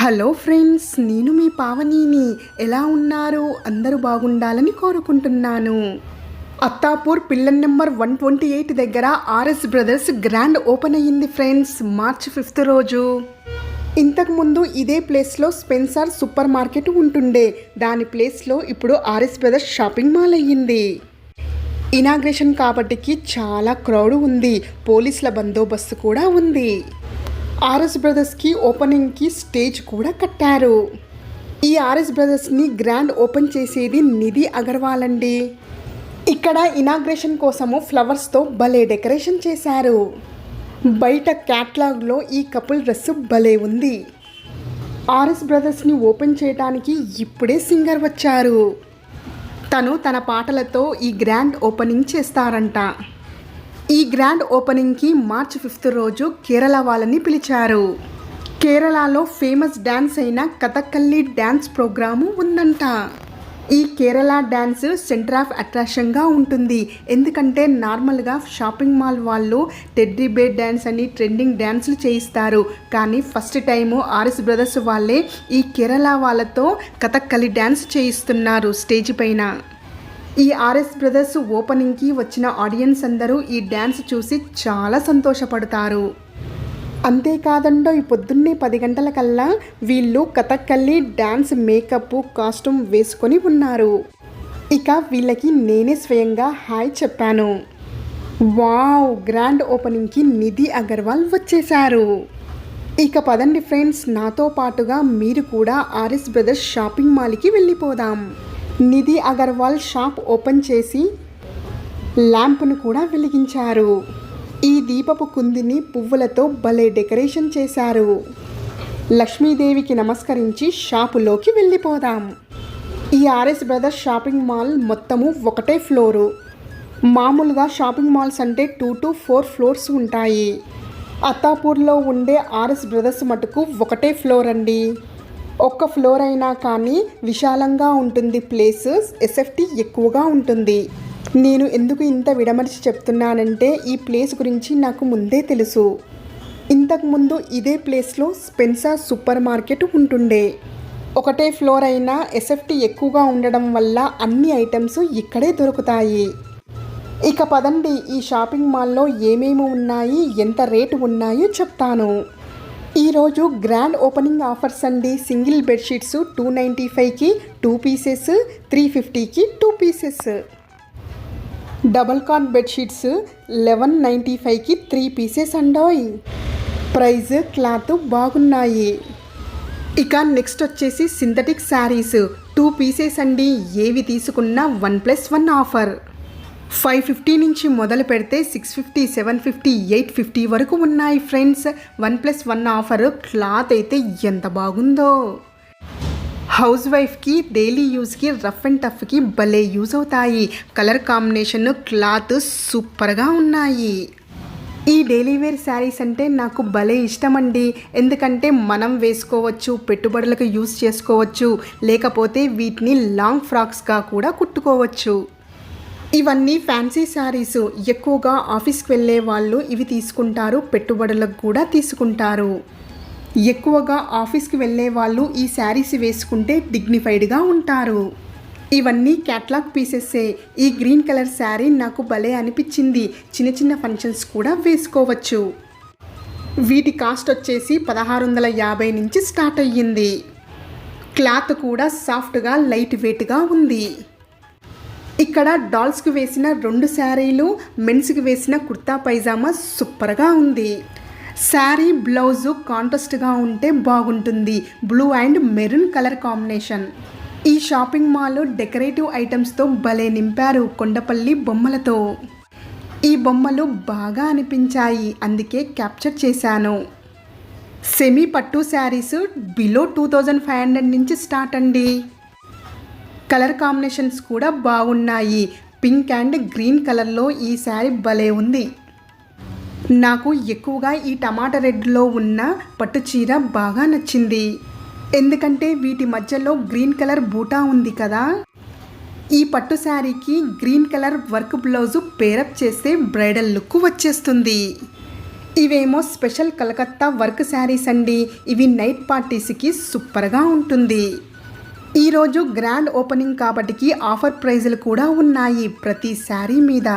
Hello friends నేను మీ పావనీని. ఎలా ఉన్నారు? అందరూ బాగుండాలని కోరుకుంటున్నాను. Attapur pillar number one twenty eight దగ్గర ఆర్ఎస్ బ్రదర్స్ గ్రాండ్ ఓపెన్ అయ్యింది ఫ్రెండ్స్ మార్చ్ ఫిఫ్త్ రోజు. ఇంతకుముందు ఇదే ప్లేస్లో స్పెన్సార్ సూపర్ మార్కెట్ ఉంటుండే. దాని ప్లేస్లో ఇప్పుడు ఆర్ఎస్ బ్రదర్స్ షాపింగ్ మాల్ అయ్యింది. ఇనాగ్రేషన్ కాబట్టికి చాలా క్రౌడ్ ఉంది. పోలీసుల బందోబస్తు కూడా ఉంది. ఆర్ఎస్ బ్రదర్స్కి ఓపెనింగ్కి స్టేజ్ కూడా కట్టారు. ఈ ఆర్ఎస్ బ్రదర్స్ని గ్రాండ్ ఓపెన్ చేసేది నిధి అగర్వాల్ అండి. ఇక్కడ ఇనాగ్రేషన్ కోసము ఫ్లవర్స్తో భలే డెకరేషన్ చేశారు. బయట క్యాట్లాగ్లో ఈ కపుల్ డ్రెస్ భలే ఉంది. ఆర్ఎస్ బ్రదర్స్ని ఓపెన్ చేయడానికి ఇప్పుడే సింగర్ వచ్చారు. తను తన పాటలతో ఈ గ్రాండ్ ఓపెనింగ్ చేస్తారంట. ఈ గ్రాండ్ ఓపెనింగ్కి మార్చ్ ఫిఫ్త్ రోజు కేరళ వాళ్ళని పిలిచారు. కేరళలో ఫేమస్ డ్యాన్స్ అయిన కథకల్లి డ్యాన్స్ ప్రోగ్రాము ఉందంట. ఈ కేరళ డ్యాన్స్ సెంటర్ ఆఫ్ అట్రాక్షన్గా ఉంటుంది. ఎందుకంటే నార్మల్గా షాపింగ్ మాల్ వాళ్ళు టెడ్డీ బేర్ డ్యాన్స్ అని ట్రెండింగ్ డ్యాన్స్లు చేయిస్తారు. కానీ ఫస్ట్ టైము ఆర్ఎస్ బ్రదర్స్ వాళ్ళే ఈ కేరళ వాళ్ళతో కథక్కలి డ్యాన్స్ చేయిస్తున్నారు స్టేజ్ పైన. ఈ ఆర్ఎస్ బ్రదర్స్ ఓపెనింగ్కి వచ్చిన ఆడియన్స్ అందరూ ఈ డ్యాన్స్ చూసి చాలా సంతోషపడతారు. అంతేకాదండో ఈ పొద్దున్నే పది గంటల కల్లా వీళ్ళు కథక్కల్లి డ్యాన్స్ మేకప్ కాస్ట్యూమ్ వేసుకొని ఉన్నారు. ఇక వీళ్ళకి నేనే స్వయంగా హాయ్ చెప్పాను. వావ్! గ్రాండ్ ఓపెనింగ్కి నిధి అగర్వాల్ వచ్చేశారు. ఇక పదండి ఫ్రెండ్స్ నాతో పాటుగా మీరు కూడా ఆర్ఎస్ బ్రదర్స్ షాపింగ్ మాల్కి వెళ్ళిపోదాం. నిధి అగర్వాల్ షాప్ ఓపెన్ చేసి ల్యాంప్ను కూడా వెలిగించారు. ఈ దీపపు కుందిని పువ్వులతో భలే డెకరేషన్ చేశారు. లక్ష్మీదేవికి నమస్కరించి షాపులోకి వెళ్ళిపోదాం. ఈ ఆర్ఎస్ బ్రదర్స్ షాపింగ్ మాల్ మొత్తము ఒకటే ఫ్లోరు. మామూలుగా షాపింగ్ మాల్స్ అంటే టూ టు ఫోర్ ఫ్లోర్స్ ఉంటాయి. అత్తాపూర్లో ఉండే ఆర్ఎస్ బ్రదర్స్ మటుకు ఒకటే ఫ్లోర్ అండి ఒక్క ఫ్లోర్ అయినా కానీ విశాలంగా ఉంటుంది ప్లేస్ ఎస్ఎఫ్టీ ఎక్కువగా ఉంటుంది. నేను ఎందుకు ఇంత విడమర్చి చెప్తున్నానంటే ఈ ప్లేస్ గురించి నాకు ముందే తెలుసు. ఇంతకుముందు ఇదే ప్లేస్లో స్పెన్సా సూపర్ మార్కెట్ ఉంటుండే. ఒకటే ఫ్లోర్ అయినా ఎస్ఎఫ్టీ ఎక్కువగా ఉండడం వల్ల అన్ని ఐటమ్స్ ఇక్కడే దొరుకుతాయి. ఇక పదండి ఈ షాపింగ్ మాల్లో ఏమేమి ఉన్నాయి ఎంత రేటు ఉన్నాయో చెప్తాను. ఈరోజు గ్రాండ్ ఓపెనింగ్ ఆఫర్స్ అండి. సింగిల్ బెడ్షీట్స్ టూ నైంటీ ఫైవ్కి టూ పీసెస్ త్రీ ఫిఫ్టీకి two pieces. Double cot bedsheets eleven ninety ఫైవ్కి త్రీ పీసెస్ అండోయ్. ప్రైజ్ క్లాత్ బాగున్నాయి. ఇక నెక్స్ట్ వచ్చేసి సింథటిక్ శారీస్ టూ పీసెస్ అండి. ఏవి తీసుకున్నా one plus one offer. Five fifty నుంచి మొదలు పెడితే six fifty seven fifty eight fifty వరకు ఉన్నాయి friends. One plus one offer cloth అయితే ఎంత బాగుందో. హౌస్ వైఫ్కి డైలీ యూస్కి రఫ్ అండ్ టఫ్కి భలే యూజ్ అవుతాయి. కలర్ కాంబినేషన్ క్లాత్ సూపర్గా ఉన్నాయి. ఈ డైలీ వేర్ శారీస్ అంటే నాకు భలే ఇష్టమండి. ఎందుకంటే మనం వేసుకోవచ్చు పెట్టుబడులకు యూస్ చేసుకోవచ్చు లేకపోతే వీటిని లాంగ్ ఫ్రాక్స్గా కూడా కుట్టుకోవచ్చు. ఇవన్నీ ఫ్యాన్సీ శారీస్. ఎక్కువగా ఆఫీస్కి వెళ్ళే వాళ్ళు ఇవి తీసుకుంటారు పెట్టుబడులకు కూడా తీసుకుంటారు. ఎక్కువగా ఆఫీస్కి వెళ్ళే వాళ్ళు ఈ శారీస్ వేసుకుంటే డిగ్నిఫైడ్గా ఉంటారు. ఇవన్నీ క్యాట్లాగ్ పీసెస్సే. ఈ గ్రీన్ కలర్ శారీ నాకు భలే అనిపించింది. చిన్న చిన్న ఫంక్షన్స్ కూడా వేసుకోవచ్చు. వీటి కాస్ట్ వచ్చేసి పదహారు వందల యాభై నుంచి స్టార్ట్ అయ్యింది. క్లాత్ కూడా సాఫ్ట్గా లైట్ వెయిట్గా ఉంది. ఇక్కడ డాల్స్కి వేసిన రెండు శారీలు మెన్స్కి వేసిన కుర్తా పైజామా సూపర్గా ఉంది. శారీ బ్లౌజు కాంట్రాస్ట్గా ఉంటే బాగుంటుంది. Blue and maroon colour combination ఈ షాపింగ్ మాల్ డెకరేటివ్ ఐటమ్స్తో భలే నింపారు కొండపల్లి బొమ్మలతో. ఈ బొమ్మలు బాగా అనిపించాయి అందుకే క్యాప్చర్ చేశాను. సెమీ పట్టు saris below two thousand five hundred నుంచి స్టార్ట్ అండి. కలర్ కాంబినేషన్స్ కూడా బాగున్నాయి. పింక్ అండ్ గ్రీన్ కలర్లో ఈ శారీ భలే ఉంది. నాకు ఎక్కువగా ఈ టమాటా రెడ్లో ఉన్న పట్టు చీర బాగా నచ్చింది. ఎందుకంటే వీటి మధ్యలో గ్రీన్ కలర్ బూటా ఉంది కదా. ఈ పట్టు శారీకి green colour work blouse pair up చేస్తే బ్రైడల్ లుక్ వచ్చేస్తుంది. ఇవేమో స్పెషల్ కలకత్తా వర్క్ శారీస్ అండి. ఇవి నైట్ పార్టీస్కి సూపర్గా ఉంటుంది. ఈరోజు గ్రాండ్ ఓపెనింగ్ కాబట్టికి ఆఫర్ ప్రైజులు కూడా ఉన్నాయి ప్రతి శారీ మీద.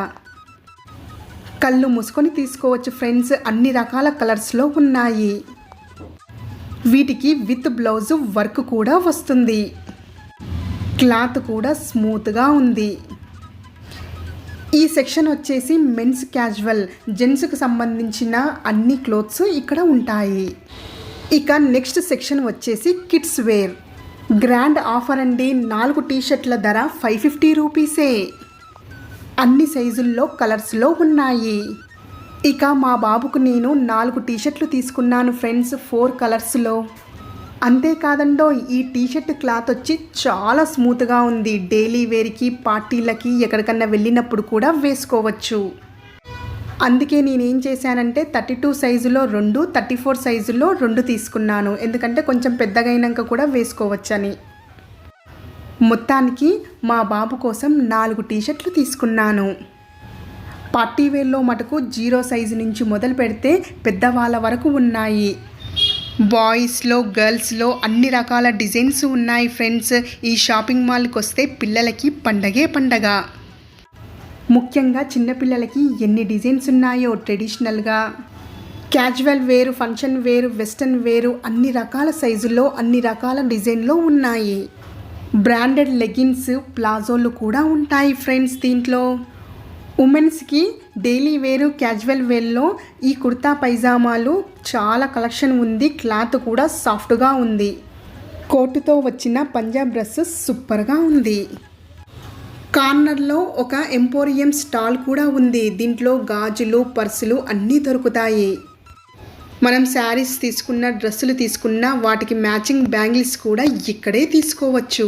కళ్ళు మూసుకొని తీసుకోవచ్చు ఫ్రెండ్స్ అన్ని రకాల కలర్స్లో ఉన్నాయి. వీటికి విత్ బ్లౌజు వర్క్ కూడా వస్తుంది. క్లాత్ కూడా స్మూత్గా ఉంది. ఈ సెక్షన్ వచ్చేసి మెన్స్ క్యాజువల్ జెంట్స్కి సంబంధించిన అన్ని క్లోత్స్ ఇక్కడ ఉంటాయి. ఇక నెక్స్ట్ సెక్షన్ వచ్చేసి కిడ్స్ వేర్ గ్రాండ్ ఆఫర్ అండి. నాలుగు టీషర్ట్ల ధర ఫైవ్ ఫిఫ్టీ రూపీసే. అన్ని సైజుల్లో కలర్స్లో ఉన్నాయి. ఇక మా బాబుకు నేను నాలుగు టీషర్ట్లు తీసుకున్నాను ఫ్రెండ్స్ ఫోర్ కలర్స్లో. అంతేకాదండో ఈ టీషర్ట్ క్లాత్ వచ్చి చాలా స్మూత్గా ఉంది. డైలీ వేర్కి పార్టీలకి ఎక్కడికన్నా వెళ్ళినప్పుడు కూడా వేసుకోవచ్చు. అందుకే నేనేం చేశానంటే థర్టీ టూ సైజులో రెండు థర్టీ ఫోర్ సైజులో రెండు తీసుకున్నాను. ఎందుకంటే కొంచెం పెద్దగైనాక కూడా వేసుకోవచ్చని. మొత్తానికి మా బాబు కోసం నాలుగు టీషర్ట్లు తీసుకున్నాను. పార్టీ వేర్లో మటుకు జీరో సైజు నుంచి మొదలు పెడితే పెద్దవాళ్ళ వరకు ఉన్నాయి. బాయ్స్లో గర్ల్స్లో అన్ని రకాల డిజైన్స్ ఉన్నాయి ఫ్రెండ్స్. ఈ షాపింగ్ మాల్కి వస్తే పిల్లలకి పండగే పండగ. ముఖ్యంగా చిన్నపిల్లలకి ఎన్ని డిజైన్స్ ఉన్నాయో ట్రెడిషనల్గా. క్యాజువల్ వేరు ఫంక్షన్ వేరు వెస్ట్రన్ వేరు అన్ని రకాల సైజుల్లో అన్ని రకాల డిజైన్లో ఉన్నాయి. బ్రాండెడ్ లెగిన్స్ ప్లాజోలు కూడా ఉంటాయి ఫ్రెండ్స్ దీంట్లో. ఉమెన్స్కి డైలీ వేరు క్యాజువల్ వేర్లో ఈ కుర్తా పైజామాలు చాలా కలెక్షన్ ఉంది క్లాత్ కూడా సాఫ్ట్గా ఉంది. కోటుతో వచ్చిన పంజాబ్ డ్రెస్ సూపర్గా ఉంది. కార్నర్లో ఒక ఎంపోరియం స్టాల్ కూడా ఉంది. దీంట్లో గాజులు పర్సులు అన్నీ దొరుకుతాయి. మనం శారీస్ తీసుకున్న డ్రెస్సులు తీసుకున్న వాటికి మ్యాచింగ్ బ్యాంగిల్స్ కూడా ఇక్కడే తీసుకోవచ్చు.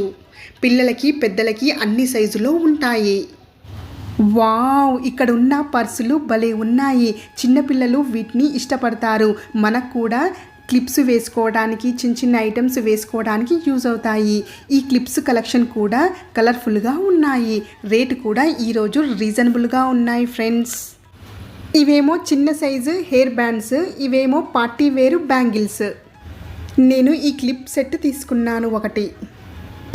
పిల్లలకి పెద్దలకి అన్ని సైజులో ఉంటాయి. వావ్! ఇక్కడ ఉన్న పర్సులు భలే ఉన్నాయి. చిన్నపిల్లలు వీటిని ఇష్టపడతారు. మనకు కూడా క్లిప్స్ వేసుకోవడానికి చిన్న చిన్న ఐటమ్స్ వేసుకోవడానికి యూజ్ అవుతాయి. ఈ క్లిప్స్ కలెక్షన్ కూడా కలర్ఫుల్గా ఉన్నాయి. రేటు కూడా ఈరోజు రీజనబుల్గా ఉన్నాయి ఫ్రెండ్స్. ఇవేమో చిన్న సైజు హెయిర్ బ్యాండ్స్ ఇవేమో పార్టీ వేరు బ్యాంగిల్స్. నేను ఈ క్లిప్ సెట్ తీసుకున్నాను ఒకటి.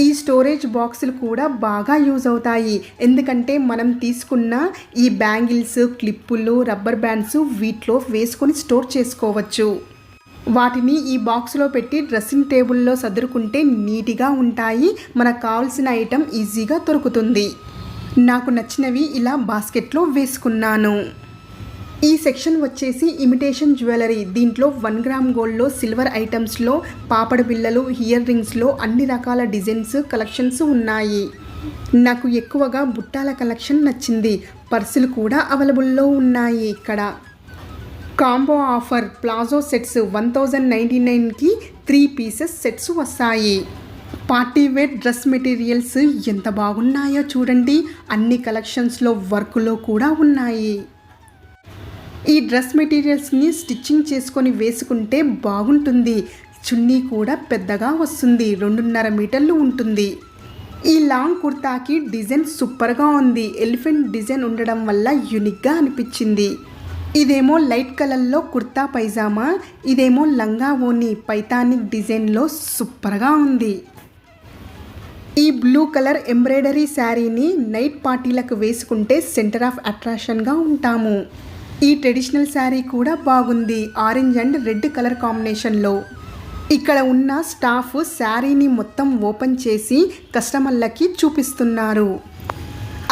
ఈ స్టోరేజ్ బాక్సులు కూడా బాగా యూజ్ అవుతాయి. ఎందుకంటే మనం తీసుకున్న ఈ బ్యాంగిల్స్ క్లిప్పులు రబ్బర్ బ్యాండ్స్ వీటిలో వేసుకొని స్టోర్ చేసుకోవచ్చు. వాటిని ఈ బాక్స్లో పెట్టి డ్రెస్సింగ్ టేబుల్లో సదురుకుంటే నీట్గా ఉంటాయి. మనకు కావాల్సిన ఐటెం ఈజీగా దొరుకుతుంది. నాకు నచ్చినవి ఇలా బాస్కెట్లో వేసుకున్నాను. ఈ సెక్షన్ వచ్చేసి ఇమిటేషన్ జ్యువెలరీ. దీంట్లో వన్ గ్రామ్ గోల్డ్లో సిల్వర్ ఐటమ్స్లో పాపడ బిళ్ళలు ఇయర్ రింగ్స్లో అన్ని రకాల డిజైన్స్ కలెక్షన్స్ ఉన్నాయి. నాకు ఎక్కువగా బుట్టాల కలెక్షన్ నచ్చింది. పర్సులు కూడా అవైలబుల్లో ఉన్నాయి ఇక్కడ. Combo offer palazzo sets one thousand ninety నైన్కి త్రీ పీసెస్ సెట్స్ వస్తాయి. పార్టీ వేర్ డ్రెస్ మెటీరియల్స్ ఎంత బాగున్నాయో చూడండి. అన్ని కలెక్షన్స్లో వర్క్లో కూడా ఉన్నాయి. ఈ డ్రెస్ మెటీరియల్స్ని స్టిచ్చింగ్ చేసుకొని వేసుకుంటే బాగుంటుంది. చున్నీ కూడా పెద్దగా వస్తుంది. రెండున్నర మీటర్లు ఉంటుంది. ఈ లాంగ్ కుర్తాకి డిజైన్ సూపర్గా ఉంది. ఎలిఫెంట్ డిజైన్ ఉండడం వల్ల యూనిక్గా అనిపించింది. ఇదేమో లైట్ కలర్లో కుర్తా పైజామా ఇదేమో లంగా ఓని పైతానిక్ డిజైన్లో సూపర్గా ఉంది. ఈ బ్లూ కలర్ ఎంబ్రాయిడరీ శారీని నైట్ పార్టీలకు వేసుకుంటే సెంటర్ ఆఫ్ అట్రాక్షన్గా ఉంటాము. ఈ ట్రెడిషనల్ శారీ కూడా బాగుంది ఆరెంజ్ అండ్ రెడ్ కలర్ కాంబినేషన్లో. ఇక్కడ ఉన్న స్టాఫ్ శారీని మొత్తం ఓపెన్ చేసి కస్టమర్లకి చూపిస్తున్నారు.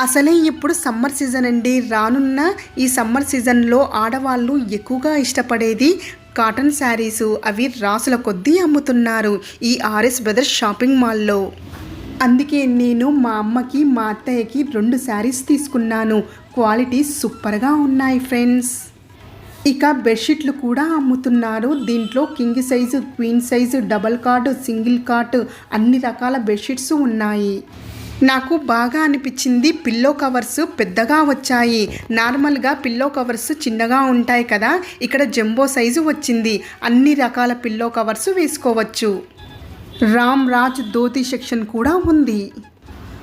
అసలే ఇప్పుడు సమ్మర్ సీజన్ అండి. రానున్న ఈ సమ్మర్ సీజన్లో ఆడవాళ్ళు ఎక్కువగా ఇష్టపడేది కాటన్ శారీస్. అవి రాసుల కొద్దీ అమ్ముతున్నారు ఈ ఆర్ఎస్ బ్రదర్స్ షాపింగ్ మాల్లో. అందుకే నేను మా అమ్మకి మా అత్తయ్యకి రెండు శారీస్ తీసుకున్నాను. క్వాలిటీ సూపర్గా ఉన్నాయి ఫ్రెండ్స్. ఇక బెడ్షీట్లు కూడా అమ్ముతున్నారు. దీంట్లో king size queen size double cot single cot అన్ని రకాల బెడ్షీట్స్ ఉన్నాయి. నాకు బాగా అనిపించింది పిల్లో కవర్స్ పెద్దగా వచ్చాయి. నార్మల్గా పిల్లో కవర్స్ చిన్నగా ఉంటాయి కదా ఇక్కడ జంబో సైజు వచ్చింది. అన్ని రకాల పిల్లో కవర్స్ వేసుకోవచ్చు. రామ్ రాజ్ ధోతి సెక్షన్ కూడా ఉంది.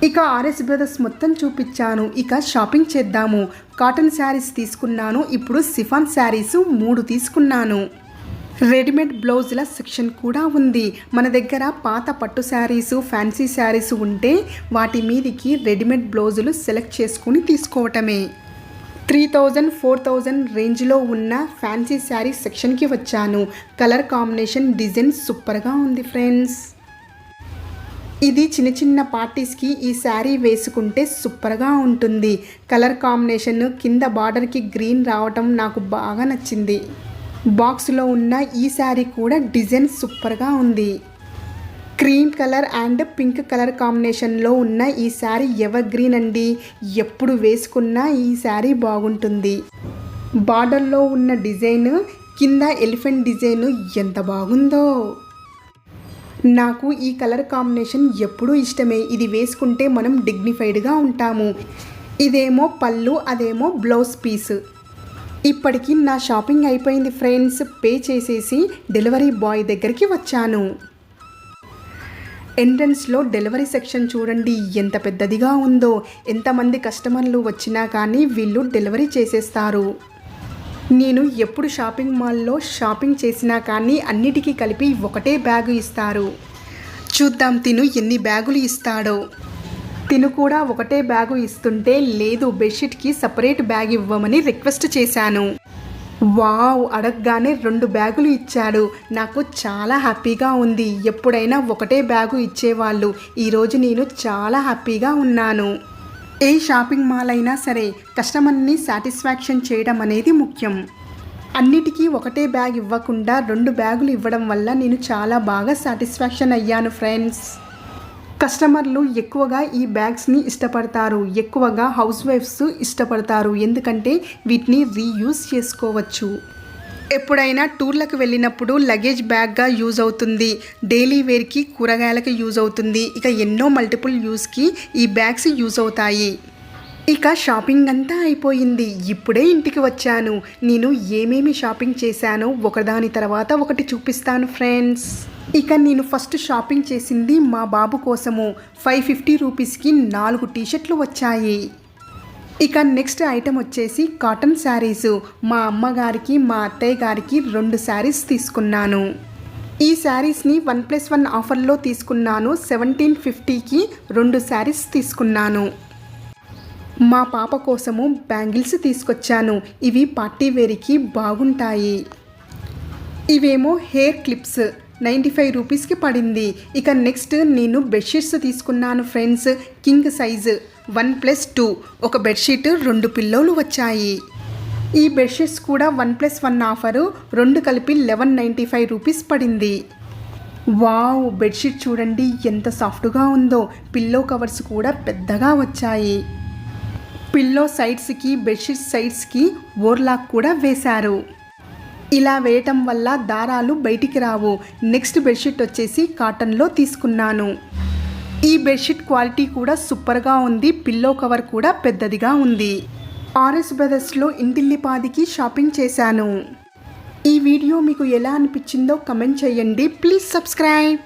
ఇక ఆర్ఎస్ బ్రదర్స్ మొత్తం చూపించాను. ఇక షాపింగ్ చేద్దాము. కాటన్ శారీస్ తీసుకున్నాను. ఇప్పుడు సిఫాన్ శారీస్ మూడు తీసుకున్నాను. రెడీమేడ్ బ్లౌజుల సెక్షన్ కూడా ఉంది. మన దగ్గర పాత పట్టు శారీస్ ఫ్యాన్సీ శారీస్ ఉంటే వాటి మీదికి రెడీమేడ్ బ్లౌజులు సెలెక్ట్ చేసుకుని తీసుకోవటమే. త్రీ థౌజండ్ ఫోర్ థౌజండ్ రేంజ్లో ఉన్న ఫ్యాన్సీ శారీ సెక్షన్కి వచ్చాను. కలర్ కాంబినేషన్ డిజైన్ సూపర్గా ఉంది ఫ్రెండ్స్. ఇది చిన్న చిన్న పార్టీస్కి ఈ శారీ వేసుకుంటే సూపర్గా ఉంటుంది. కలర్ కాంబినేషన్ కింద బార్డర్కి గ్రీన్ రావటం నాకు బాగా నచ్చింది. బాక్స్లో ఉన్న ఈ శారీ కూడా డిజైన్ సూపర్గా ఉంది. Cream colour and pink colour కాంబినేషన్లో ఉన్న ఈ శారీ ఎవర్ గ్రీన్ అండి? ఎప్పుడు వేసుకున్నా ఈ శారీ బాగుంటుంది. బార్డర్లో ఉన్న డిజైన్ కింద ఎలిఫెంట్ డిజైన్ ఎంత బాగుందో. నాకు ఈ కలర్ కాంబినేషన్ ఎప్పుడూ ఇష్టమే. ఇది వేసుకుంటే మనం డిగ్నిఫైడ్గా ఉంటాము. ఇదేమో పళ్ళు అదేమో బ్లౌజ్ పీస్. ఇప్పటికి నా షాపింగ్ అయిపోయింది ఫ్రెండ్స్. పే చేసేసి డెలివరీ బాయ్ దగ్గరికి వచ్చాను. ఎంట్రన్స్లో డెలివరీ సెక్షన్ చూడండి ఎంత పెద్దదిగా ఉందో. ఎంతమంది కస్టమర్లు వచ్చినా కానీ వీళ్ళు డెలివరీ చేసేస్తారు. నేను ఎప్పుడు షాపింగ్ మాల్లో షాపింగ్ చేసినా కానీ అన్నిటికీ కలిపి ఒకటే బ్యాగు ఇస్తారు. చూద్దాం తిను ఎన్ని బ్యాగులు ఇస్తాడో. తిను కూడా ఒకటే బ్యాగు ఇస్తుంటే లేదు బెడ్షీట్కి సపరేట్ బ్యాగ్ ఇవ్వమని రిక్వెస్ట్ చేశాను. వావ్ అడగగానే రెండు బ్యాగులు ఇచ్చాడు. నాకు చాలా హ్యాపీగా ఉంది. ఎప్పుడైనా ఒకటే బ్యాగు ఇచ్చేవాళ్ళు. ఈరోజు నేను చాలా హ్యాపీగా ఉన్నాను. ఏ షాపింగ్ మాల్ అయినా సరే కస్టమర్ని సాటిస్ఫాక్షన్ చేయడం అనేది ముఖ్యం. అన్నిటికీ ఒకటే బ్యాగ్ ఇవ్వకుండా రెండు బ్యాగులు ఇవ్వడం వల్ల నేను చాలా బాగా సాటిస్ఫాక్షన్ అయ్యాను ఫ్రెండ్స్. కస్టమర్లు ఎక్కువగా ఈ బ్యాగ్స్ని ఇష్టపడతారు. ఎక్కువగా హౌస్ వైఫ్స్ ఇష్టపడతారు. ఎందుకంటే వీటిని రీయూజ్ చేసుకోవచ్చు. ఎప్పుడైనా టూర్లకు వెళ్ళినప్పుడు లగేజ్ బ్యాగ్గా యూజ్ అవుతుంది. డైలీ వేర్కి కూరగాయలకి యూజ్ అవుతుంది. ఇక ఎన్నో మల్టిపుల్ యూస్కి ఈ బ్యాగ్స్ యూజ్ అవుతాయి. ఇక షాపింగ్ అంతా అయిపోయింది. ఇప్పుడే ఇంటికి వచ్చాను. నేను ఏమేమి షాపింగ్ చేశానో ఒకదాని తర్వాత ఒకటి చూపిస్తాను ఫ్రెండ్స్. ఇక నేను ఫస్ట్ షాపింగ్ చేసింది మా బాబు కోసము. ఫైవ్ ఫిఫ్టీ రూపీస్కి నాలుగు టీషర్ట్లు వచ్చాయి. ఇక నెక్స్ట్ ఐటెం వచ్చేసి కాటన్ శారీస్. మా అమ్మగారికి మా అత్తయ్య గారికి రెండు శారీస్ తీసుకున్నాను. ఈ శారీస్ని వన్ ప్లస్ వన్ ఆఫర్లో తీసుకున్నాను. సెవెంటీన్ ఫిఫ్టీకి రెండు శారీస్ తీసుకున్నాను. మా పాప కోసము బ్యాంగిల్స్ తీసుకొచ్చాను. ఇవి పార్టీ వేర్కి బాగుంటాయి. ఇవేమో హెయిర్ క్లిప్స్. నైంటీ ఫైవ్ రూపీస్కి పడింది. ఇక నెక్స్ట్ నేను బెడ్షీట్స్ తీసుకున్నాను friends. King size one plus two. ఒక బెడ్షీట్ రెండు పిల్లోలు వచ్చాయి. ఈ బెడ్షీట్స్ కూడా వన్ ప్లస్ వన్ ఆఫరు. రెండు కలిపి లెవెన్ నైంటీ ఫైవ్ రూపీస్ పడింది. వావ్! బెడ్షీట్ చూడండి ఎంత సాఫ్ట్గా ఉందో. పిల్లో కవర్స్ కూడా పెద్దగా వచ్చాయి. పిల్లో సైడ్స్కి బెడ్షీట్ సైడ్స్కి ఓర్లాక్ కూడా వేశారు. ఇలా వేయటం వల్ల దారాలు బయటికి రావు. నెక్స్ట్ బెడ్షీట్ వచ్చేసి కాటన్లో తీసుకున్నాను. ఈ బెడ్షీట్ క్వాలిటీ కూడా సూపర్గా ఉంది. పిల్లో కవర్ కూడా పెద్దదిగా ఉంది. ఆర్ఎస్ బ్రదర్స్లో ఇంటిల్లిపాదికి షాపింగ్ చేశాను. ఈ వీడియో మీకు ఎలా అనిపించిందో కమెంట్ చేయండి. Please subscribe!